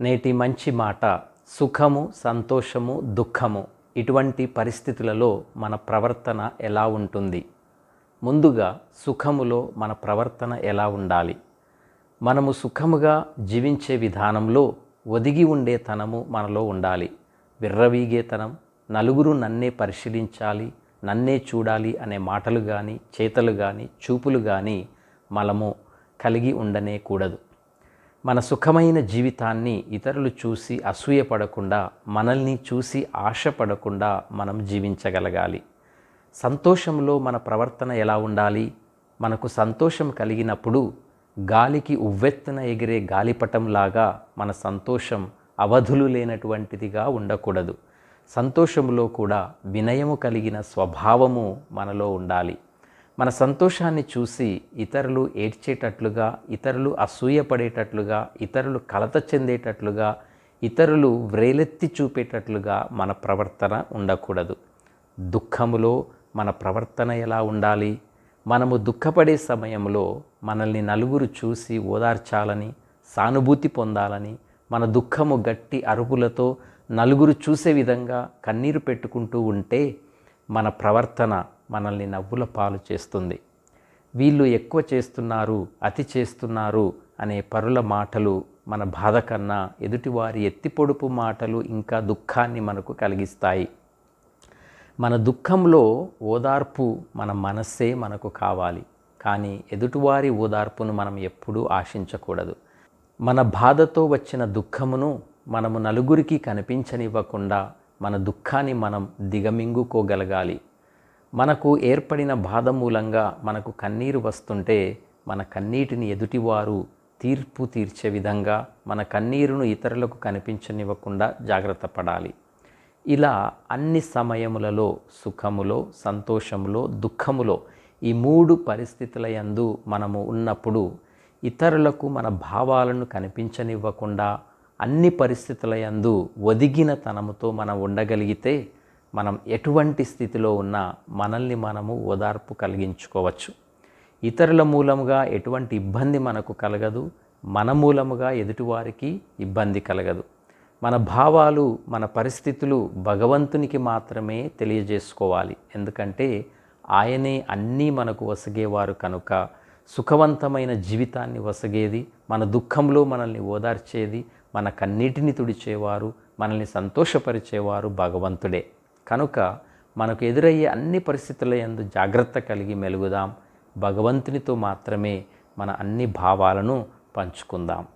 నేటి మంచి మాట సుఖము సంతోషము దుఃఖము ఇటువంటి పరిస్థితులలో మన ప్రవర్తన ఎలా ఉంటుంది? ముందుగా సుఖములో మన ప్రవర్తన ఎలా ఉండాలి? మనము సుఖముగా జీవించే విధానంలో ఒదిగి ఉండే తనము మనలో ఉండాలి. విర్రవీగేతనం నలుగురు నన్నే పరిశీలించాలి నన్నే చూడాలి అనే మాటలు కానీ చేతలు కానీ చూపులు కానీ మనము కలిగి ఉండనే కూడదు. మన సుఖమైన జీవితాన్ని ఇతరులు చూసి అసూయపడకుండా మనల్ని చూసి ఆశపడకుండా మనం జీవించగలగాలి. సంతోషంలో మన ప్రవర్తన ఎలా ఉండాలి? మనకు సంతోషం కలిగినప్పుడు గాలికి ఉవ్వెత్తున ఎగిరే గాలిపటంలాగా మన సంతోషం అవధులు లేనటువంటిదిగా ఉండకూడదు. సంతోషంలో కూడా వినయము కలిగిన స్వభావము మనలో ఉండాలి. మన సంతోషాన్ని చూసి ఇతరులు ఏడ్చేటట్లుగా ఇతరులు అసూయపడేటట్లుగా ఇతరులు కలత చెందేటట్లుగా ఇతరులు వ్రేలెత్తి చూపేటట్లుగా మన ప్రవర్తన ఉండకూడదు. దుఃఖములో మన ప్రవర్తన ఎలా ఉండాలి? మనము దుఃఖపడే సమయంలో మనల్ని నలుగురు చూసి ఓదార్చాలని సానుభూతి పొందాలని మన దుఃఖము గట్టి అరుపులతో నలుగురు చూసే విధంగా కన్నీరు పెట్టుకుంటూ ఉంటే మన ప్రవర్తన మనల్ని నవ్వుల పాలు చేస్తుంది. వీళ్ళు ఎక్కువ చేస్తున్నారు అతి చేస్తున్నారు అనే పరుల మాటలు మన బాధ కన్నా ఎదుటివారి ఎత్తిపొడుపు మాటలు ఇంకా దుఃఖాన్ని మనకు కలిగిస్తాయి. మన దుఃఖంలో ఓదార్పు మన మనస్సే మనకు కావాలి. కానీ ఎదుటివారి ఓదార్పును మనం ఎప్పుడూ ఆశించకూడదు. మన బాధతో వచ్చిన దుఃఖమును మనము నలుగురికి కనిపించనివ్వకుండా మన దుఃఖాన్ని మనం దిగమింగుకోగలగాలి. మనకు ఏర్పడిన బాధ మూలంగా మనకు కన్నీరు వస్తుంటే మన కన్నీటిని ఎదుటివారు తీర్పు తీర్చే విధంగా మన కన్నీరును ఇతరులకు కనిపించనివ్వకుండా జాగ్రత్త పడాలి. ఇలా అన్ని సమయములలో సుఖములో సంతోషములో దుఃఖములో ఈ మూడు పరిస్థితుల యందు మనము ఉన్నప్పుడు ఇతరులకు మన భావాలను కనిపించనివ్వకుండా అన్ని పరిస్థితుల యందు ఒదిగిన తనముతో మనం ఉండగలిగితే మనం ఎటువంటి స్థితిలో ఉన్నా మనల్ని మనము ఓదార్పు కలిగించుకోవచ్చు. ఇతరుల మూలముగా ఎటువంటి ఇబ్బంది మనకు కలగదు. మన మూలముగా ఎదుటివారికి ఇబ్బంది కలగదు. మన భావాలు మన పరిస్థితులు భగవంతునికి మాత్రమే తెలియజేసుకోవాలి. ఎందుకంటే ఆయనే అన్నీ మనకు వసగేవారు కనుక సుఖవంతమైన జీవితాన్ని వసగేది మన దుఃఖంలో మనల్ని ఓదార్చేది మన కన్నీటిని తుడిచేవారు మనల్ని సంతోషపరిచేవారు భగవంతుడే. కనుక మనకు ఎదురయ్యే అన్ని పరిస్థితుల యందు జాగ్రత్త కలిగి మెలుగుదాం. భగవంతునితో మాత్రమే మన అన్ని భావాలను పంచుకుందాం.